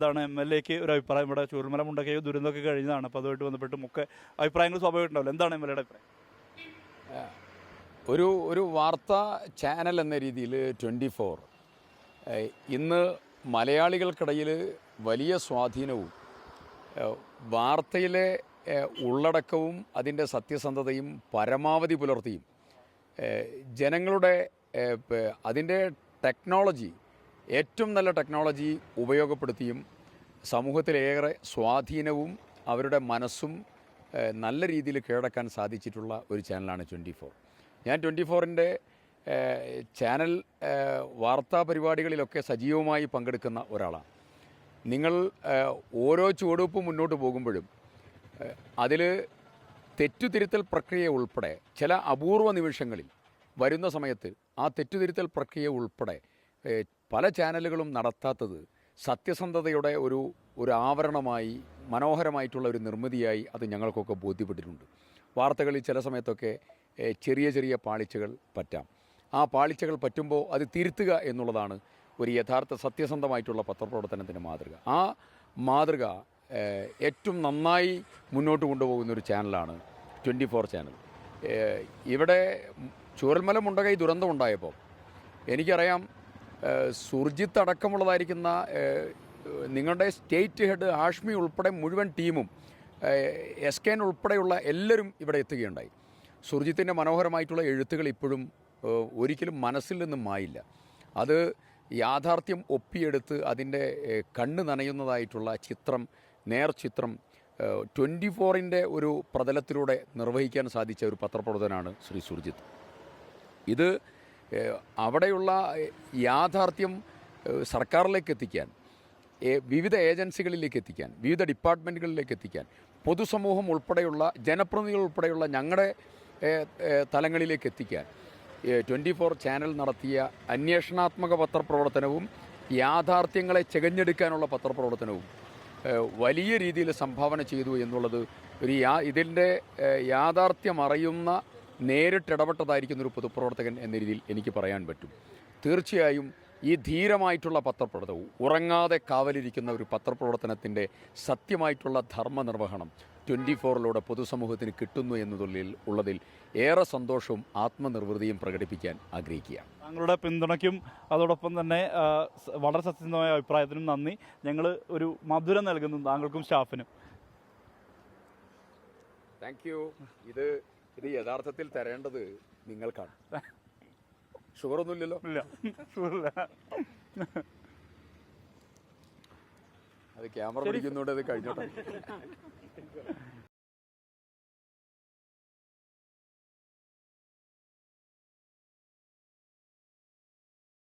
ഇതാണ് M L എക്ക് ഒരു അഭിപ്രായം. ഇവിടെ ചൂരൽമല മുണ്ടക്കയോ ദുരന്തമൊക്കെ കഴിഞ്ഞതാണ്. അപ്പോൾ അതുമായിട്ട് ബന്ധപ്പെട്ടും ഒക്കെ അഭിപ്രായങ്ങൾ സ്വാഭാവികമായിട്ടുണ്ടാവില്ല എന്താണ് എം എൽ എയുടെ അഭിപ്രായം? ഒരു ഒരു വാർത്താ ചാനൽ എന്ന രീതിയിൽ ട്വന്റി ഫോർ ഇന്ന് മലയാളികൾക്കിടയിൽ വലിയ സ്വാധീനവും വാർത്തയിലെ ഉള്ളടക്കവും അതിന്റെ സത്യസന്ധതയും പരമാവധി പുലർത്തിയും ജനങ്ങളുടെ അതിന്റെ ടെക്നോളജി ഏറ്റവും നല്ല ടെക്നോളജി ഉപയോഗപ്പെടുത്തിയും സമൂഹത്തിലേറെ സ്വാധീനവും അവരുടെ മനസ്സും നല്ല രീതിയിൽ കീഴടക്കാൻ സാധിച്ചിട്ടുള്ള ഒരു ചാനലാണ് ട്വന്റി ഫോർ ഞാൻ ട്വന്റി ഫോറിന്റെ ചാനൽ വാർത്താ പരിപാടികളിലൊക്കെ സജീവമായി പങ്കെടുക്കുന്ന ഒരാളാണ്. നിങ്ങൾ ഓരോ ചുവടുവെപ്പ് മുന്നോട്ട് പോകുമ്പോഴും അതിൽ തെറ്റുതിരുത്തൽ പ്രക്രിയ ഉൾപ്പെടെ ചില അപൂർവ നിമിഷങ്ങളിൽ വരുന്ന സമയത്ത് ആ തെറ്റുതിരുത്തൽ പ്രക്രിയ ഉൾപ്പെടെ പല ചാനലുകളും നടത്താത്തത് സത്യസന്ധതയുടെ ഒരു ഒരു ആവരണമായി മനോഹരമായിട്ടുള്ള ഒരു നിർമ്മിതിയായി അത് ഞങ്ങൾക്കൊക്കെ ബോധ്യപ്പെട്ടിട്ടുണ്ട്. വാർത്തകളിൽ ചില സമയത്തൊക്കെ ചെറിയ ചെറിയ പാളിച്ചകൾ പറ്റാം. ആ പാളിച്ചകൾ പറ്റുമ്പോൾ അത് തിരുത്തുക എന്നുള്ളതാണ് ഒരു യഥാർത്ഥ സത്യസന്ധമായിട്ടുള്ള പത്രപ്രവർത്തനത്തിന്റെ മാതൃക. ആ മാതൃക ഏറ്റവും നന്നായി മുന്നോട്ട് കൊണ്ടുപോകുന്ന ഒരു ചാനലാണ് ട്വന്റി ഫോർ ചാനൽ. ഇവിടെ ചൂരൽമല മുണ്ടകൈ ദുരന്തം ഉണ്ടായപ്പോൾ എനിക്കറിയാം സുർജിത്ത് അടക്കമുള്ളതായിരിക്കുന്ന നിങ്ങളുടെ സ്റ്റേറ്റ് ഹെഡ് ആഷ്മി ഉൾപ്പെടെ മുഴുവൻ ടീമും എസ് കെൻ ഉൾപ്പെടെയുള്ള എല്ലാവരും ഇവിടെ എത്തുകയുണ്ടായി. സുർജിത്തിന്റെ മനോഹരമായിട്ടുള്ള എഴുത്തുകൾ ഇപ്പോഴും ഒരിക്കലും മനസ്സിൽ നിന്നും മായില്ല. അത് യാഥാർത്ഥ്യം ഒപ്പിയെടുത്ത് അതിന്റെ കണ്ണ് നനയുന്നതായിട്ടുള്ള ചിത്രം നേർചിത്രം ട്വന്റി ഫോറിന്റെ ഒരു പ്രതലത്തിലൂടെ നിർവഹിക്കാൻ സാധിച്ച ഒരു പത്രപ്രവർത്തനാണ് ശ്രീ സുർജിത്ത്. ഇത് അവിടെയുള്ള യാഥാർത്ഥ്യം സർക്കാരിലേക്ക് എത്തിക്കാൻ വിവിധ ഏജൻസികളിലേക്ക് എത്തിക്കാൻ വിവിധ ഡിപ്പാർട്ട്മെന്റുകളിലേക്ക് എത്തിക്കാൻ പൊതുസമൂഹം ഉൾപ്പെടെയുള്ള ജനപ്രതിനിധികൾ ഉൾപ്പെടെയുള്ള ഞങ്ങളുടെ തലങ്ങളിലേക്ക് എത്തിക്കാൻ ട്വന്റി ഫോർ ചാനൽ നടത്തിയ അന്വേഷണാത്മക പത്രപ്രവർത്തനവും യാഥാർത്ഥ്യങ്ങളെ ചെകഞ്ഞെടുക്കാനുള്ള പത്രപ്രവർത്തനവും വലിയ രീതിയിൽ സംഭാവന ചെയ്തു എന്നുള്ളത് ഒരു യാ ഇതിന്റെ യാഥാർത്ഥ്യം അറിയുന്ന നേരിട്ടിടപെട്ടതായിരിക്കുന്ന ഒരു പൊതുപ്രവർത്തകൻ എന്ന രീതിയിൽ എനിക്ക് പറയാൻ പറ്റും. തീർച്ചയായും ഈ ധീരമായിട്ടുള്ള പത്രപ്രവർത്തകവും ഉറങ്ങാതെ കാവലിരിക്കുന്ന ഒരു പത്രപ്രവർത്തനത്തിന്റെ സത്യമായിട്ടുള്ള ധർമ്മനിർവഹണം ട്വന്റി ഫോറിലൂടെ പൊതുസമൂഹത്തിന് കിട്ടുന്നു എന്നതിൽ ഉള്ളതിൽ ഏറെ സന്തോഷവും ആത്മനിർവൃതിയും പ്രകടിപ്പിക്കാൻ ആഗ്രഹിക്കുകയാണ്. താങ്കളുടെ പിന്തുണയ്ക്കും അതോടൊപ്പം തന്നെ വളരെ സത്യസന്ധമായ അഭിപ്രായത്തിനും നന്ദി. ഞങ്ങൾ ഒരു മധുരം നൽകുന്നു താങ്കൾക്കും സ്റ്റാഫിനും. താങ്ക് യു ഇത് ഇത് യഥാർത്ഥത്തിൽ തരേണ്ടത് നിങ്ങൾക്കാണ്. ഷുഗറൊന്നുമില്ലല്ലോ? ഇല്ല. ഷുവറില്ല. അത് ക്യാമറ പിടിക്കുന്നോണ്ട് അത് കഴിഞ്ഞോട്ടെ.